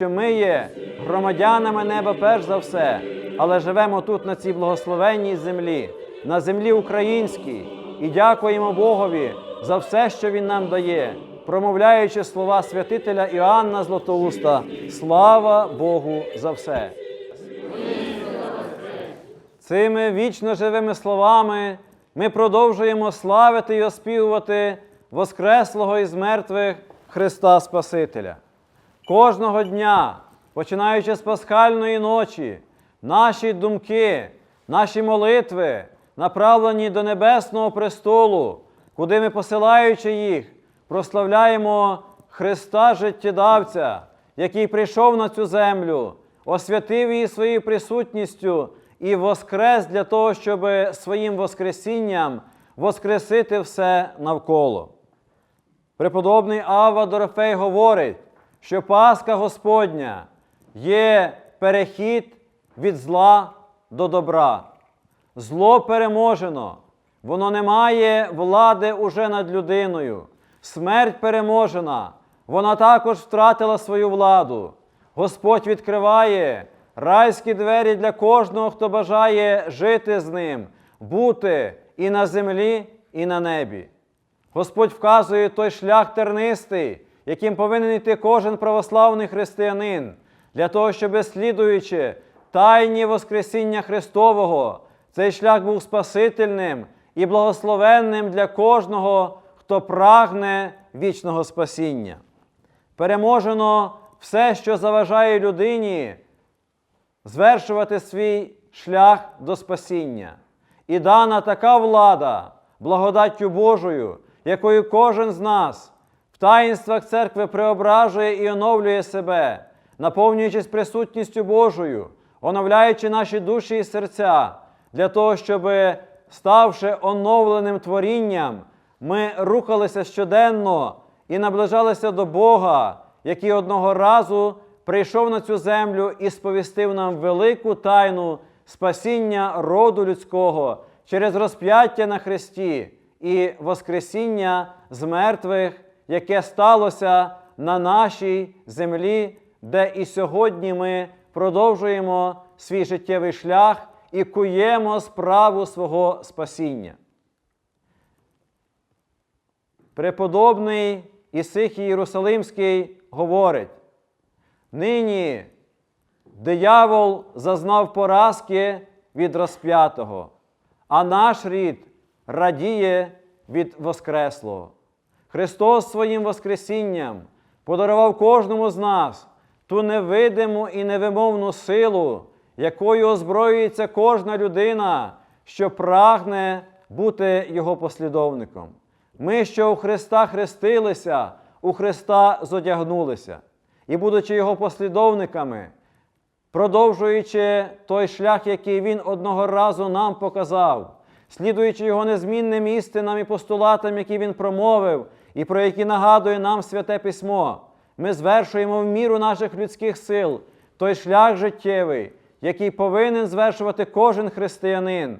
що ми є громадянами неба перш за все, але живемо тут на цій благословенній землі, на землі українській, і дякуємо Богові за все, що Він нам дає, промовляючи слова святителя Іоанна Златоуста. Слава Богу за все! Цими вічно живими словами ми продовжуємо славити і оспівувати Воскреслого із мертвих Христа Спасителя. Кожного дня, починаючи з пасхальної ночі, наші думки, наші молитви направлені до Небесного престолу, куди ми, посилаючи їх, прославляємо Христа життєдавця, який прийшов на цю землю, освятив її своєю присутністю і воскрес для того, щоб своїм Воскресінням воскресити все навколо. Преподобний Ава Дорофей говорить, що Пасха Господня є перехід від зла до добра. Зло переможено, воно не має влади уже над людиною. Смерть переможена, вона також втратила свою владу. Господь відкриває райські двері для кожного, хто бажає жити з ним, бути і на землі, і на небі. Господь вказує той шлях тернистий, яким повинен йти кожен православний християнин, для того, щоб, слідуючи тайні Воскресіння Христового, цей шлях був спасительним і благословенним для кожного, хто прагне вічного спасіння. Переможено все, що заважає людині звершувати свій шлях до спасіння. І дана така влада, благодаттю Божою, якою кожен з нас в таїнствах церкви преображує і оновлює себе, наповнюючись присутністю Божою, оновляючи наші душі і серця, для того, щоб, ставши оновленим творінням, ми рухалися щоденно і наближалися до Бога, який одного разу прийшов на цю землю і сповістив нам велику тайну спасіння роду людського через розп'яття на Христі і Воскресіння з мертвих, яке сталося на нашій землі, де і сьогодні ми продовжуємо свій життєвий шлях і куємо справу свого спасіння. Преподобний Ісихій Єрусалимський говорить, нині диявол зазнав поразки від розп'ятого, а наш рід радіє від Воскреслого. Христос своїм Воскресінням подарував кожному з нас ту невидиму і невимовну силу, якою озброюється кожна людина, що прагне бути Його послідовником. Ми, що у Христа хрестилися, у Христа зодягнулися. І, будучи Його послідовниками, продовжуючи той шлях, який Він одного разу нам показав, слідуючи Його незмінним істинам і постулатам, які Він промовив, і про які нагадує нам Святе Письмо, ми звершуємо в міру наших людських сил той шлях життєвий, який повинен звершувати кожен християнин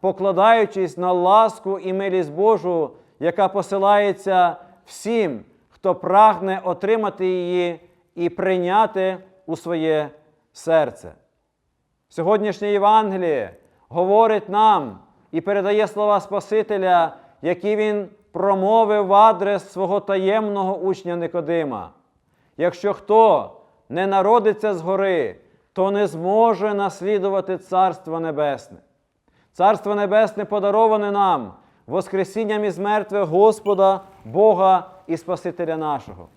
покладаючись на ласку і милість Божу, яка посилається всім, хто прагне отримати її і прийняти у своє серце. Сьогоднішнє Євангеліє говорить нам і передає слова Спасителя, які він промовив в адрес свого таємного учня Никодима. Якщо хто не народиться згори, то не зможе наслідувати Царство Небесне. Царство Небесне подароване нам Воскресінням із мертвих Господа, Бога і Спасителя нашого.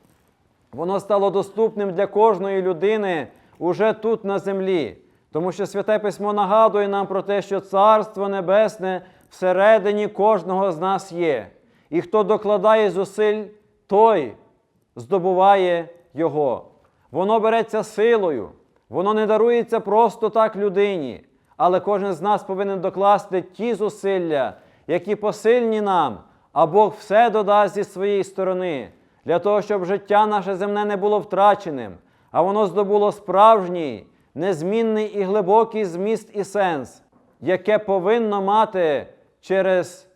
Воно стало доступним для кожної людини уже тут на землі, тому що Святе Письмо нагадує нам про те, що Царство Небесне всередині кожного з нас є. І хто докладає зусиль, той здобуває Його. Воно береться силою, воно не дарується просто так людині. Але кожен з нас повинен докласти ті зусилля, які посильні нам, а Бог все додасть зі своєї сторони, для того, щоб життя наше земне не було втраченим, а воно здобуло справжній, незмінний і глибокий зміст і сенс, яке повинно мати через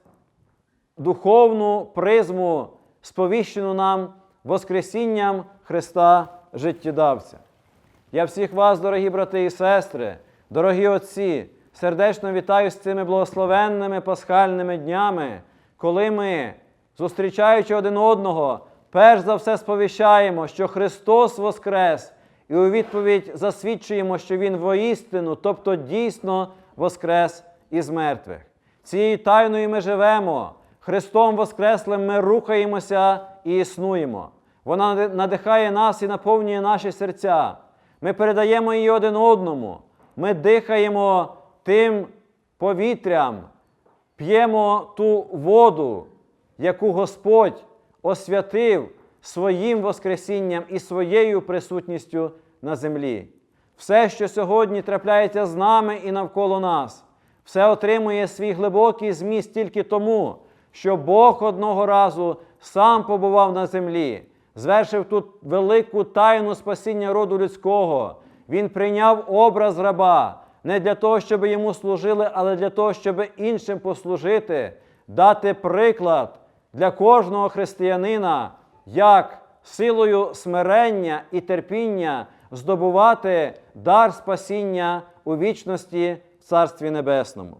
духовну призму, сповіщену нам Воскресінням Христа життєдавця. Я всіх вас, дорогі брати і сестри, дорогі отці, сердечно вітаю з цими благословенними пасхальними днями, коли ми, зустрічаючи один одного, перш за все сповіщаємо, що Христос Воскрес, і у відповідь засвідчуємо, що Він воістину, тобто дійсно Воскрес із мертвих. Цією тайною ми живемо, Христом Воскреслим ми рухаємося і існуємо. Вона надихає нас і наповнює наші серця. Ми передаємо її один одному. Ми дихаємо тим повітрям, п'ємо ту воду, яку Господь освятив своїм Воскресінням і своєю присутністю на землі. Все, що сьогодні трапляється з нами і навколо нас, все отримує свій глибокий зміст тільки тому, що Бог одного разу сам побував на землі, звершив тут велику тайну спасіння роду людського. Він прийняв образ раба не для того, щоб йому служили, але для того, щоб іншим послужити, дати приклад для кожного християнина, як силою смирення і терпіння здобувати дар спасіння у вічності в Царстві Небесному.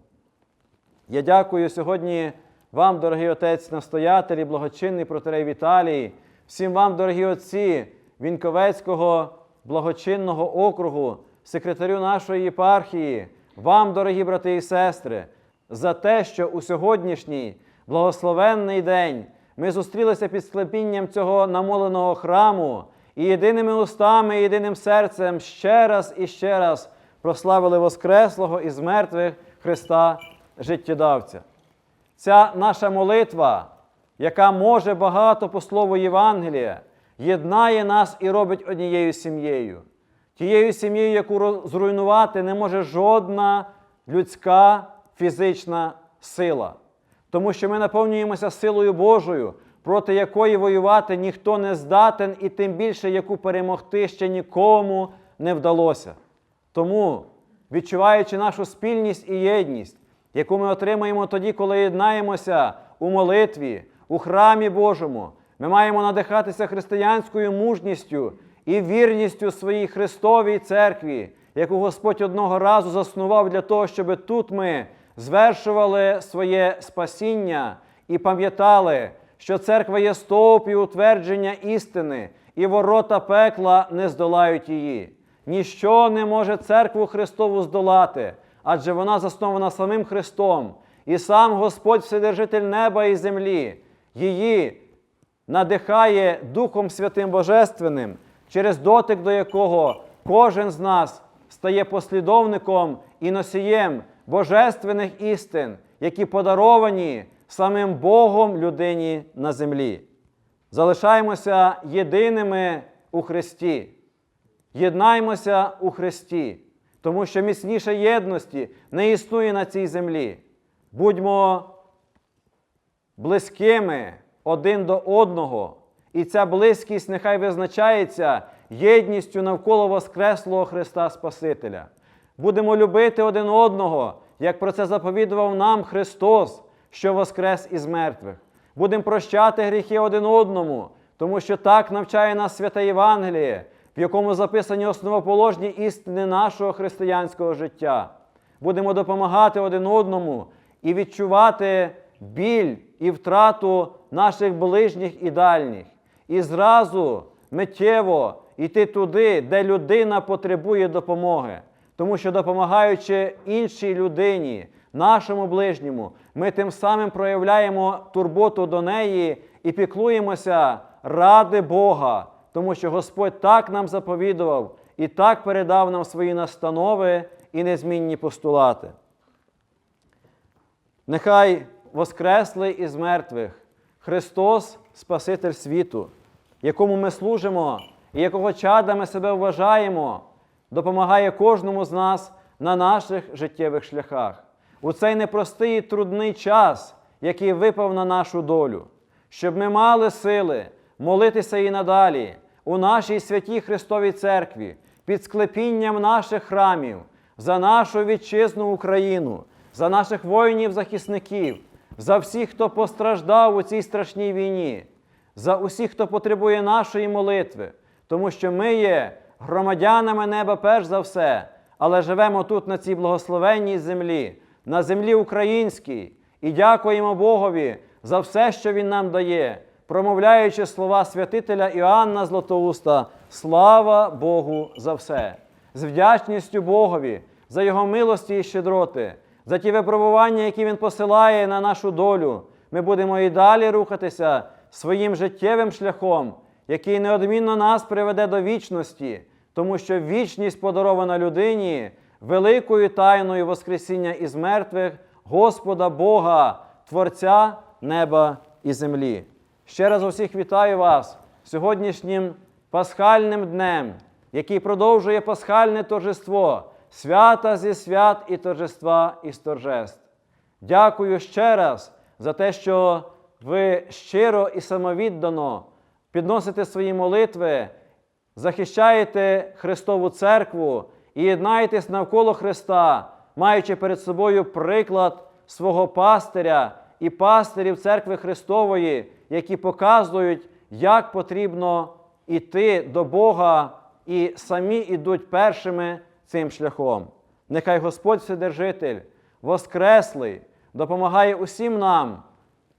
Я дякую сьогодні вам, дорогий отець настоятель і благочинний протерей Віталій, всім вам, дорогі отці Вінковецького благочинного округу, секретарю нашої єпархії, вам, дорогі брати і сестри, за те, що у сьогоднішній благословенний день ми зустрілися під склепінням цього намоленого храму і єдиними устами, і єдиним серцем ще раз і ще раз прославили Воскреслого із мертвих Христа життєдавця. Ця наша молитва, яка може багато по слову Євангелія, єднає нас і робить однією сім'єю. Тією сім'єю, яку зруйнувати не може жодна людська фізична сила. Тому що ми наповнюємося силою Божою, проти якої воювати ніхто не здатен, і тим більше яку перемогти ще нікому не вдалося. Тому, відчуваючи нашу спільність і єдність, яку ми отримаємо тоді, коли єднаємося у молитві, у храмі Божому, ми маємо надихатися християнською мужністю і вірністю своїй Христовій церкві, яку Господь одного разу заснував для того, щоб тут ми звершували своє спасіння і пам'ятали, що церква є стовп і утвердження істини, і ворота пекла не здолають її. Ніщо не може церкву Христову здолати, адже вона заснована самим Христом, і сам Господь Вседержитель неба і землі, її надихає Духом Святим Божественним, через дотик до якого кожен з нас стає послідовником і носієм божественних істин, які подаровані самим Богом людині на землі. Залишаємося єдиними у Христі. Єднаймося у Христі, тому що міцніше єдності не існує на цій землі. Будьмо близькими один до одного, і ця близькість нехай визначається єдністю навколо Воскреслого Христа Спасителя. Будемо любити один одного, як про це заповідував нам Христос, що воскрес із мертвих. Будемо прощати гріхи один одному, тому що так навчає нас святе Євангеліє, в якому записані основоположні істини нашого християнського життя. Будемо допомагати один одному і відчувати біль і втрату наших ближніх і дальніх. І зразу миттєво йти туди, де людина потребує допомоги. Тому що допомагаючи іншій людині, нашому ближньому, ми тим самим проявляємо турботу до неї і піклуємося ради Бога, тому що Господь так нам заповідував і так передав нам свої настанови і незмінні постулати. Нехай воскреслий із мертвих Христос, Спаситель світу, якому ми служимо і якого чада ми себе вважаємо, допомагає кожному з нас на наших життєвих шляхах. У цей непростий і трудний час, який випав на нашу долю, щоб ми мали сили молитися і надалі у нашій святій Христовій Церкві, під склепінням наших храмів, за нашу вітчизну Україну, за наших воїнів-захисників, за всіх, хто постраждав у цій страшній війні, за усіх, хто потребує нашої молитви, тому що ми є громадянами неба перш за все, але живемо тут на цій благословенній землі, на землі українській, і дякуємо Богові за все, що Він нам дає, промовляючи слова святителя Іоанна Златоуста, слава Богу за все, з вдячністю Богові за Його милості і щедроти, за ті випробування, які Він посилає на нашу долю. Ми будемо і далі рухатися своїм життєвим шляхом, який неодмінно нас приведе до вічності, тому що вічність подарована людині великою тайною Воскресіння із мертвих Господа Бога, Творця неба і землі. Ще раз усіх вітаю вас сьогоднішнім пасхальним днем, який продовжує пасхальне торжество, свята зі свят і торжества із торжеств. Дякую ще раз за те, що ви щиро і самовіддано підносите свої молитви, захищаєте Христову церкву і єднаєтесь навколо Христа, маючи перед собою приклад свого пастиря і пастирів церкви Христової, які показують, як потрібно йти до Бога і самі йдуть першими цим шляхом. Нехай Господь Вседержитель, Воскреслий, допомагає усім нам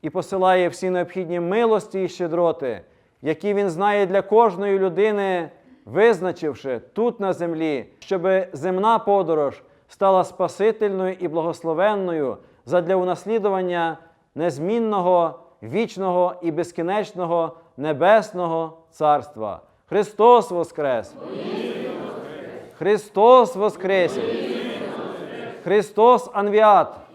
і посилає всі необхідні милості і щедроти, які Він знає для кожної людини, визначивши тут на землі, щоб земна подорож стала спасительною і благословенною задля унаслідування незмінного, вічного і безкінечного небесного царства. Христос Воскрес! Христос Воскрес! Христос Анвіат!